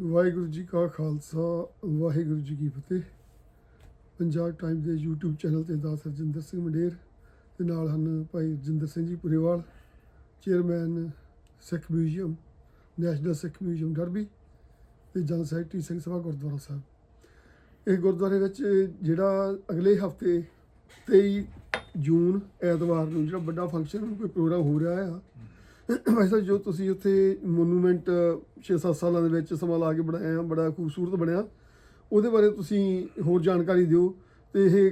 ਵਾਹਿਗੁਰੂ ਜੀ ਕਾ ਖਾਲਸਾ, ਵਾਹਿਗੁਰੂ ਜੀ ਕੀ ਫਤਿਹ। ਪੰਜਾਬ ਟਾਈਮ ਦੇ YouTube ਚੈਨਲ ਤੇ ਦਾਸ ਰਜਿੰਦਰ ਸਿੰਘ ਮੰਡੇਰ ਦੇ ਨਾਲ ਹਨ Bhai Rajinder Singh ji Purewal, chairman Sikh museum, national Sikh museum Derby ਤੇ ਜਨਰਲ ਸੈਕਟਰੀ ਸਿੰਘ ਸਭਾ ਗੁਰਦੁਆਰਾ ਸਾਹਿਬ। ਇਹ ਗੁਰਦੁਆਰੇ ਵਿੱਚ ਜਿਹੜਾ ਅਗਲੇ ਹਫ਼ਤੇ 23 ਜੂਨ ਐਤਵਾਰ ਨੂੰ ਜਿਹੜਾ ਵੱਡਾ ਫੰਕਸ਼ਨ ਕੋਈ ਪ੍ਰੋਗਰਾਮ ਹੋ ਰਿਹਾ ਆ ਵੈਸੇ ਤਾਂ ਜੋ ਤੁਸੀਂ ਉੱਥੇ ਮੋਨੂਮੈਂਟ 6-7 ਸਾਲਾਂ ਦੇ ਵਿੱਚ ਸਮਾਂ ਲਾ ਕੇ ਬਣਾਇਆ ਬੜਾ ਖੂਬਸੂਰਤ ਬਣਿਆ ਉਹਦੇ ਬਾਰੇ ਤੁਸੀਂ ਹੋਰ ਜਾਣਕਾਰੀ ਦਿਓ ਤੇ ਇਹ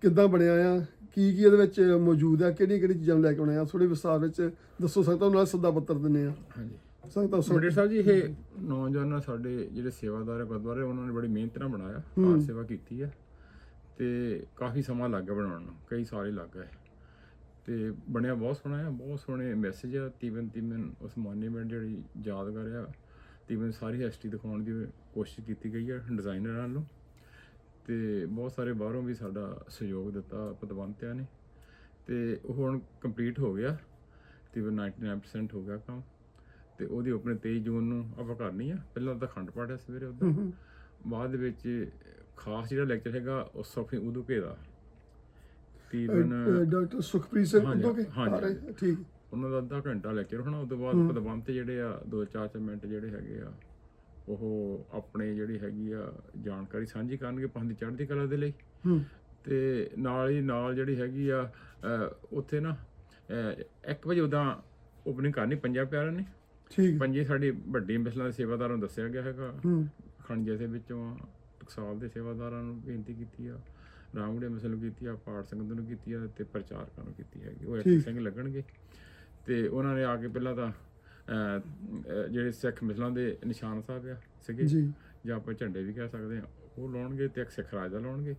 ਕਿੱਦਾਂ ਬਣਿਆ ਆ ਕੀ ਕੀ ਇਹਦੇ ਵਿੱਚ ਮੌਜੂਦ ਆ ਕਿਹੜੀਆਂ ਕਿਹੜੀਆਂ ਚੀਜ਼ਾਂ ਲੈ ਕੇ ਆਉਣੇ ਆ ਥੋੜੇ ਵਿਸਤਾਰ ਵਿੱਚ ਦੱਸੋ ਸਕਦਾ ਨਾਲ ਸੱਦਾ ਪੱਤਰ ਦਿੰਨੇ ਆ। ਹਾਂਜੀ। ਸੰਗਤਾਂ ਸਾਹਿਬ ਜੀ ਇਹ ਨੌਜਵਾਨ ਸਾਡੇ ਜਿਹੜੇ ਸੇਵਾਦਾਰ ਹੈ ਗੁਰਦੁਆਰੇ ਉਹਨਾਂ ਨੇ ਬੜੀ ਮਿਹਨਤ ਨਾਲ ਬਣਾਇਆ ਸੇਵਾ ਕੀਤੀ ਹੈ ਤੇ ਕਾਫੀ ਸਮਾਂ ਲੱਗ ਗਿਆ ਬਣਾਉਣ ਨੂੰ ਕਈ ਸਾਲ ਹੀ ਲੱਗ ਗਏ। ਤੇ ਬਣਿਆ ਬਹੁਤ ਸੋਹਣਾ ਹੈ ਬਹੁਤ ਸੋਹਣੇ ਮੈਸੇਜ ਆ ਤੀਵਨ ਤੀਵਨ ਉਸ ਮੋਨੂਮੈਂਟ ਜਿਹੜੀ ਯਾਦਗਾਰ ਆ ਤੀਵਨ ਸਾਰੀ ਹਿਸਟਰੀ ਦਿਖਾਉਣ ਦੀ ਕੋਸ਼ਿਸ਼ ਕੀਤੀ ਗਈ ਹੈ ਡਿਜ਼ਾਈਨਰਾਂ ਨੂੰ। ਤੇ ਬਹੁਤ ਸਾਰੇ ਬਾਹਰੋਂ ਵੀ ਸਾਡਾ ਸਹਿਯੋਗ ਦਿੱਤਾ ਪਤਵੰਤਿਆਂ ਨੇ। ਤੇ ਉਹ ਹੁਣ ਕੰਪਲੀਟ ਹੋ ਗਿਆ। ਤਕਰੀਬਨ 99% ਹੋ ਗਿਆ ਕੰਮ। ਤੇ ਉਹਦੀ ਓਪਨ 23 ਜੂਨ ਨੂੰ ਆਪਾਂ ਕਰਨੀ ਆ ਪਹਿਲਾਂ ਤਾਂ ਖੰਡ ਪਾਠ ਹੈ ਸਵੇਰੇ ਉਹਦਾ। ਬਾਅਦ ਵਿੱਚ ਖਾਸ ਜਿਹੜਾ ਲੈਕਚਰ ਹੈਗਾ ਉਹ ਸਫੀ ਉਦੂਕੇ ਦਾ। ਤਕਰੀਬਨ ਡਾਕਟਰ ਸੁਖਪ੍ਰੀਤ ਸਿੰਘ ਹਾਂਜੀ, ਉਦੋਕੇ ਹਾਂਜੀ। ਆ ਰਹੇ ਠੀਕ। ਉਹਨਾਂ ਦਾ ਅੱਧਾ ਘੰਟਾ ਲੈਕਚਰ ਹੋਣਾ ਉਸ ਤੋਂ ਬਾਅਦ ਪਦਵੰਤ ਜਿਹੜੇ ਆ ਦੋ ਚਾਰ ਚਾਰ ਮਿੰਟ ਜਿਹੜੇ ਹੈਗੇ ਆ ਉਹ ਆਪਣੇ ਜਿਹੜੀ ਹੈਗੀ ਆ ਜਾਣਕਾਰੀ ਸਾਂਝੀ ਕਰਨਗੇ ਦੀ ਚੜ੍ਹਦੀ ਕਲਾ ਦੇ ਲਈ। ਹੂੰ। ਤੇ ਨਾਲ ਹੀ ਨਾਲ ਜਿਹੜੀ ਹੈਗੀ ਆ ਅਹ, ਉੱਥੇ ਨਾ 1 ਵਜੇ ਉਦਾਂ ਓਪਨਿੰਗ ਕਰਨੀ ਪੰਜਾਂ ਪਿਆਰਿਆਂ ਨੇ। ਠੀਕ। ਪੰਜੇ ਸਾਡੀ ਵੱਡੀ ਮਿਸਲਾਂ ਦੇ ਸੇਵਾਦਾਰਾਂ ਨੂੰ ਦੱਸਿਆ ਗਿਆ ਹੈਗਾ। ਹੂੰ। ਖਣਜੇ ਦੇ ਵਿੱਚੋਂ ਟਕਸਾਲ ਦੇ ਸੇਵਾਦਾਰਾਂ ਨੂੰ ਬੇਨਤੀ ਕੀਤੀ ਆ। ਰਾਮਗੜੇ ਮਿਸਲ ਕੀਤੀ ਆ ਪਾਠ ਸੰਗਤ ਨੂੰ ਕੀਤੀ ਆ ਤੇ ਪ੍ਰਚਾਰਕਾਂ ਨੂੰ ਕੀਤੀ ਹੈਗੀ ਉਹ ਇੱਕ। ਸਿੰਘ ਲੱਗਣਗੇ ਤੇ ਉਹਨਾਂ ਨੇ ਆ ਕੇ ਪਹਿਲਾਂ ਤਾਂ ਜਿਹੜੇ ਸਿੱਖ ਮਿਸਲਾਂ ਦੇ ਨਿਸ਼ਾਨ ਸਾਹਿਬ ਆ ਸੀਗੇ ਜੀ ਜਾਂ ਆਪਾਂ ਝੰਡੇ ਵੀ ਕਹਿ ਸਕਦੇ ਆ ਉਹ ਲਾਉਣਗੇ ਤੇ ਇੱਕ ਸਿੱਖ ਰਾਜ ਦਾ ਲਾਉਣਗੇ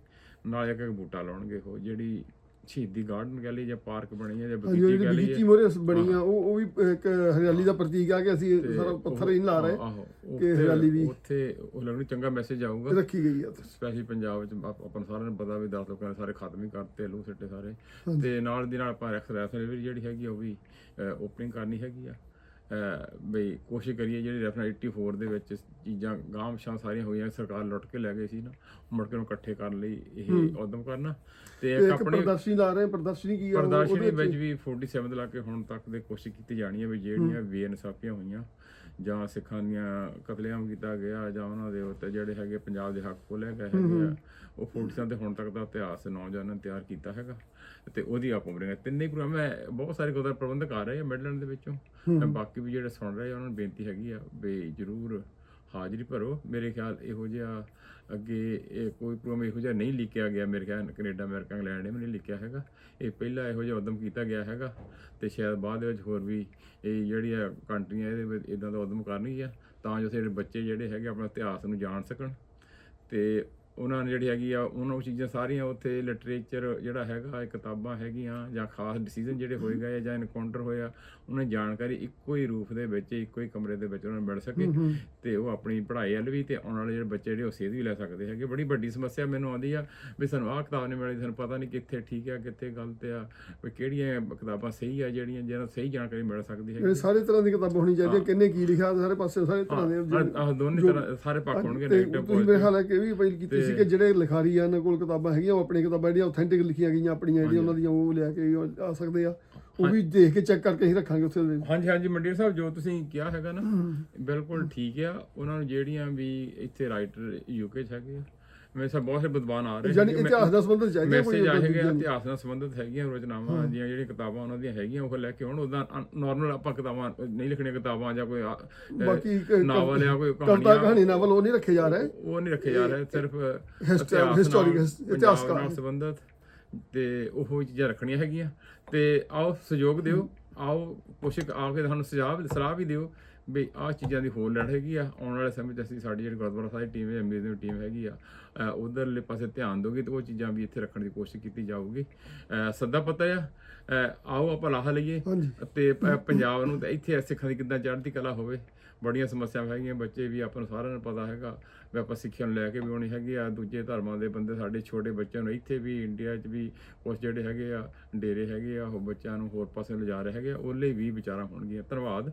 ਨਾਲ ਇੱਕ ਇੱਕ ਬੂਟਾ ਲਾਉਣਗੇ ਉਹ ਜਿਹੜੀ ਸ਼ਹੀਦੀ ਗਾਰਡਨ ਕਹਿ ਲਈ ਜਾਂ ਪਾਰਕ ਬਣੀ ਹੈ ਜਾਂ ਬਗੀਚੀ ਕਹਿ ਲਈ ਬਗੀਚੀ ਮੋਰੇ ਬਣੀ ਆ ਉਹ ਉਹ ਵੀ ਇੱਕ ਹਰਿਆਲੀ ਦਾ ਪ੍ਰਤੀਕ ਆ ਕਿ ਅਸੀਂ ਸਾਰਾ ਪੱਥਰ ਹੀ ਲਾ ਰਹੇ ਕਿ ਹਰਿਆਲੀ ਵੀ- ਉੱਥੇ ਉਹ ਲੱਗਣੀ ਚੰਗਾ ਮੈਸੇਜ ਆਊਗਾ। ਰੱਖੀ ਗਈ ਆ ਸਪੈਸ਼ਲੀ ਪੰਜਾਬ ਵਿੱਚ ਆਪ- ਨੂੰ ਸਾਰਿਆਂ ਨੂੰ ਪਤਾ ਵੀ 10 ਲੋਕਾਂ ਨੇ ਸਾਰੇ ਖਤਮ ਹੀ ਕਰਤੇ ਲੂ ਸਿੱਟੇ ਸਾਰੇ। ਤੇ ਨਾਲ ਦੀ ਨਾਲ ਆਪਾਂ ਵੀ ਜਿਹੜੀ ਹੈਗੀ ਉਹ ਵੀ ਓਪਨਿੰਗ ਕਰਨੀ ਹੈਗੀ ਆ। ਬਈ ਕੋਸ਼ਿਸ਼ ਕਰੀਏ ਜਿਹੜੀ ਰੈਫਨਰੀ 84 ਦੇ ਵਿੱਚ ਚੀਜ਼ਾਂ ਗਾਮਸ਼ਾਂ ਸਾਰੀਆਂ ਹੋਈਆਂ ਸਰਕਾਰ ਲੁੱਟ ਕੇ ਲੈ ਗਈ ਸੀ ਨਾ ਮੁੜ ਕੇ ਨੂੰ ਇਕੱਠੇ ਕਰਨ ਲਈ ਇਹ ਉਦਮ ਕਰਨਾ। ਤੇ ਇੱਕ ਆਪਣੀ ਪ੍ਰਦਰਸ਼ਨੀ ਲਾ ਰਹੇ ਪ੍ਰਦਰਸ਼ਨੀ ਕੀ ਆ ਪ੍ਰਦਰਸ਼ਨੀ ਵਿੱਚ ਵੀ 47 ਤੋਂ ਲਾ ਕੇ ਹੁਣ ਤੱਕ ਦੇ ਕੋਸ਼ਿਸ਼ ਕੀਤੀ ਜਾਣੀ ਹੈ ਵੀ ਜਿਹੜੀਆਂ ਬੇਇਨਸਾਫੀਆਂ ਹੋਈਆਂ ਜਾਂ ਸਿੱਖਾਂ ਦੀਆਂ ਕਤਲੇਆਮ ਕੀਤਾ ਗਿਆ ਜਾਂ ਉਹਨਾਂ ਦੇ ਉੱਤੇ ਜਿਹੜੇ ਹੈਗੇ ਪੰਜਾਬ ਦੇ ਹੱਕ ਖੋਲੇ ਗਏ ਹੈਗੇ ਆ ਉਹ 47 ਤੇ ਹੁਣ ਤੱਕ ਦਾ ਇਤਿਹਾਸ ਨੌਜਵਾਨਾਂ ਨੇ ਤਿਆਰ ਕੀਤਾ ਹੈਗਾ। ਤੇ ਉਹਦੀ ਆਪ ਉਮਰੇ ਤਿੰਨੇ ਪ੍ਰੋਗਰਾਮ ਹੈ ਬਹੁਤ ਸਾਰੇ ਗੁਰਦੁਆਰਾ ਪ੍ਰਬੰਧਕ ਆ ਰਹੇ ਆ ਮਿਡਲੈਂਡ ਦੇ ਵਿੱਚੋਂ। ਤੇ ਬਾਕੀ ਵੀ ਜਿਹੜੇ ਸੁਣ ਰਹੇ ਆ, ਉਹਨਾਂ ਨੂੰ ਬੇਨਤੀ ਹੈਗੀ ਆ ਵੀ ਜਰੂਰ ਹਾਜ਼ਰੀ ਭਰੋ। ਮੇਰੇ ਖਿਆਲ ਇਹੋ ਜਿਹਾ ਅੱਗੇ ਇਹ ਕੋਈ ਪ੍ਰੋਗਰਾਮ ਇਹੋ ਜਿਹਾ ਨਹੀਂ ਲਿਖਿਆ ਗਿਆ। ਮੇਰੇ ਖਿਆਲ ਕੈਨੇਡਾ, ਅਮਰੀਕਾ, ਇੰਗਲੈਂਡ ਨੇ ਵੀ ਨਹੀਂ ਲਿਖਿਆ ਹੈਗਾ। ਇਹ ਪਹਿਲਾ ਇਹੋ ਜਿਹਾ ਉਦਮ ਕੀਤਾ ਗਿਆ ਹੈਗਾ ਤੇ ਸ਼ਾਇਦ ਬਾਅਦ ਦੇ ਵਿੱਚ ਹੋਰ ਵੀ ਇਹ ਜਿਹੜੀਆਂ ਕੰਟਰੀਆਂ ਇਹਦੇ ਵਿੱਚ ਇਦਾਂ ਦਾ ਉਦਮ ਕਰਨਗੀਆਂ ਤਾਂ ਜੋ ਸਾਡੇ ਬੱਚੇ ਜਿਹੜੇ ਹੈਗੇ ਆਪਣਾ ਇਤਿਹਾਸ ਨੂੰ ਜਾਣ ਸਕਣ ਤੇ ਉਹਨਾਂ ਨੇ ਜਿਹੜੀ ਹੈਗੀ ਆ ਉਹਨਾਂ ਉਹ ਚੀਜ਼ਾਂ ਸਾਰੀਆਂ ਉੱਥੇ ਲਿਟਰੇਚਰ ਜਿਹੜਾ ਹੈਗਾ ਇਹ ਕਿਤਾਬਾਂ ਹੈਗੀਆਂ ਜਾਂ ਖਾਸ ਡਿਸੀਜਨ ਜਿਹੜੇ ਹੋਏ ਗਏ ਜਾਂ ਇਨਕਾਊਂਟਰ ਹੋਇਆ ਉਹਨਾਂ ਦੀ ਜਾਣਕਾਰੀ ਇੱਕੋ ਹੀ ਰੂਪ ਦੇ ਵਿੱਚ ਇੱਕੋ ਹੀ ਕਮਰੇ ਦੇ ਵਿੱਚ ਉਹਨਾਂ ਨੂੰ ਮਿਲ ਸਕੇ ਤੇ ਉਹ ਆਪਣੀ ਪੜ੍ਹਾਈ ਵੱਲ ਵੀ ਤੇ ਆਉਣ ਵਾਲੇ ਜਿਹੜੇ ਬੱਚੇ ਜਿਹੜੇ ਉਹ ਸੇਧ ਵੀ ਲੈ ਸਕਦੇ ਹੈਗੇ। ਬੜੀ ਵੱਡੀ ਸਮੱਸਿਆ ਮੈਨੂੰ ਆਉਂਦੀ ਆ ਵੀ ਸਾਨੂੰ ਆਹ ਕਿਤਾਬ ਨਹੀਂ ਮਿਲੀ ਸਾਨੂੰ ਪਤਾ ਨਹੀਂ ਕਿੱਥੇ ਠੀਕ ਆ ਕਿੱਥੇ ਗਲਤ ਆ ਵੀ ਕਿਹੜੀਆਂ ਕਿਤਾਬਾਂ ਸਹੀ ਆ ਜਿਹੜੀਆਂ ਜਿਹਨਾਂ ਸਹੀ ਜਾਣਕਾਰੀ ਮਿਲ ਸਕਦੀ ਹੈ ਇਹ ਸਾਰੇ ਤਰ੍ਹਾਂ ਦੀ ਕਿਤਾਬਾਂ ਹੋਣੀ ਚਾਹੀਦੀਆਂ ਕਿੰਨੇ ਕੀ ਲਿਖਿਆ ਸਾਰੇ ਪਾਸੇ ਸਾਰੇ ਤਰ੍ਹਾਂ ਦੇ ਦੋਨੇ ਤਰ੍ਹਾਂ ਸਾਰੇ ਪੱਖ ਹੋਣਗੇ ਨੈਗੇਟਿਵ ਤੁਸੀਂ ਮੇਰੇ ਖਿਆਲ ਹੈ ਕਿ ਇਹ ਵੀ ਅਪੀਲ ਕੀਤੀ ਸੀ ਕਿ ਜਿਹੜੇ ਲਿਖਾਰੀ ਆ ਇਹਨਾਂ ਕੋਲ ਕਿਤਾਬਾਂ ਹੈਗੀਆਂ ਉਹ ਆਪਣੀ ਕਿਤਾਬਾਂ ਜਿਹੜੀਆਂ ਆਥੈਂਟਿਕ ਲਿਖੀਆਂ ਗਈਆਂ ਆਪਣੀਆਂ ਜਿਹੜੀਆਂ ਉਹਨਾਂ ਦੀਆਂ ਉਹ ਲਿਆ ਕੇ ਆ ਸਕਦੇ ਆ। ਉਹ ਵੀ ਦੇਖ ਕੇ ਚੈੱਕ ਕਰਕੇ ਹੀ ਰੱਖਾਂਗੇ ਉੱਥੇ ਹਾਂਜੀ ਹਾਂਜੀ ਮੰਡੀਰ ਸਾਹਿਬ ਜੋ ਤੁਸੀਂ ਕਿਹਾ ਹੈਗਾ ਨਾ ਬਿਲਕੁਲ ਠੀਕ ਆ। ਉਹਨਾਂ ਨੂੰ ਜਿਹੜੀਆਂ ਵੀ ਇੱਥੇ ਰਾਈਟਰ ਯੂਕੇ ਚ ਹੈਗੇ ਆ ਮੇਰੇ ਸਾਹਿਬ ਬਹੁਤ ਸਾਰੇ ਵਿਦਵਾਨ ਆ ਰਹੇ ਯਾਨੀ। ਇਤਿਹਾਸ ਦਾ ਸੰਬੰਧ ਚਾਹੀਦਾ ਕੋਈ ਮੈਸੇਜ ਆਏਗਾ ਇਤਿਹਾਸ ਨਾਲ ਸੰਬੰਧਿਤ ਹੈਗੀਆਂ ਰਚਨਾਵਾਂ ਦੀਆਂ ਜਿਹੜੀਆਂ ਕਿਤਾਬਾਂ ਉਹਨਾਂ ਦੀਆਂ ਹੈਗੀਆਂ ਉਹ ਲੈ ਕੇ ਆਉਣ ਉਹਦਾ ਨਾਰਮਲ ਆਪਾਂ ਕਿਤਾਬਾਂ ਨਹੀਂ ਲਿਖਣੀਆਂ ਕਿਤਾਬਾਂ ਜਾਂ ਕੋਈ ਬਾਕੀ ਨਾਵਲ ਜਾਂ ਕੋਈ ਕਹਾਣੀਆਂ। ਕਹਾਣੀ ਨਾਵਲ ਉਹ ਨਹੀਂ ਰੱਖੇ ਜਾ ਰਹੇ। ਉਹ ਨਹੀਂ ਰੱਖੇ ਜਾ ਰਹੇ ਸਿਰਫ ਹਿਸਟੋਰੀ- ਹਿਸਟੋਰਿਕ- ਇਤਿਹਾਸ ਇਤਿਹਾਸਕਾਰ। ਨਾਲ ਸੰਬੰਧਿਤ ਤੇ ਉਹ ਚੀਜ਼ਾਂ ਰੱਖਣੀਆਂ ਹੈਗੀਆਂ। ਤੇ ਆਓ ਸਹਿਯੋਗ ਦਿਓ। ਆਓ ਕੋਸ਼ਿਸ਼ ਆ ਕੇ ਸਾਨੂੰ ਸੁਝਾਅ ਸਲਾਹ ਵੀ ਦਿਓ। ਵੀ ਆਹ ਚੀਜ਼ਾਂ ਦੀ ਹੋਰ ਲੜ ਹੈਗੀ ਆ। ਆਉਣ ਵਾਲੇ ਸਮੇਂ 'ਚ ਅਸੀਂ ਸਾਡੀ ਜਿਹੜੀ ਗੁਰਦੁਆਰਾ ਸਾਹਿਬ ਟੀਮ ਹੈ ਮਿਊਜ਼ੀਅਮ ਟੀਮ ਹੈਗੀ ਆ ਉਧਰਲੇ ਪਾਸੇ ਧਿਆਨ ਦੋਗੇ ਤੇ ਉਹ ਚੀਜ਼ਾਂ ਵੀ ਇੱਥੇ ਰੱਖਣ ਦੀ ਕੋਸ਼ਿਸ਼ ਕੀਤੀ ਜਾਊਗੀ। ਸੱਦਾ ਪਤਾ ਆ। ਆਓ ਆਪਾਂ ਲਾਹਾ ਲਈਏ। ਤੇ ਪੰਜਾਬ ਨੂੰ ਤੇ ਇੱਥੇ ਸਿੱਖਾਂ ਦੀ ਕਿੱਦਾਂ ਚੜ੍ਹਦੀ ਕਲਾ ਹੋਵੇ। ਬੜੀਆਂ ਸਮੱਸਿਆਵਾਂ ਹੈਗੀਆਂ ਬੱਚੇ ਵੀ ਆਪਾਂ ਨੂੰ ਸਾਰਿਆਂ ਨੂੰ ਪਤਾ ਹੈਗਾ। ਵੀ ਆਪਾਂ ਸਿੱਖਿਆ ਨੂੰ ਲੈ ਕੇ ਵੀ ਆਉਣੀ ਹੈਗੀ ਆ। ਦੂਜੇ ਧਰਮਾਂ ਦੇ ਬੰਦੇ ਸਾਡੇ ਛੋਟੇ ਬੱਚਿਆਂ ਨੂੰ ਇੱਥੇ ਵੀ ਇੰਡੀਆ 'ਚ ਵੀ ਕੁਝ ਜਿਹੜੇ ਹੈਗੇ ਆ ਡੇਰੇ ਹੈਗੇ ਆ ਉਹ ਬੱਚਿਆਂ ਨੂੰ ਹੋਰ ਪਾਸੇ ਲਿਜਾ ਰਹੇ ਹੈਗੇ ਆ। ਉਹ ਲਈ ਵੀ ਵਿਚਾਰਾਂ ਹੋਣਗੀਆਂ। ਧੰਨਵਾਦ।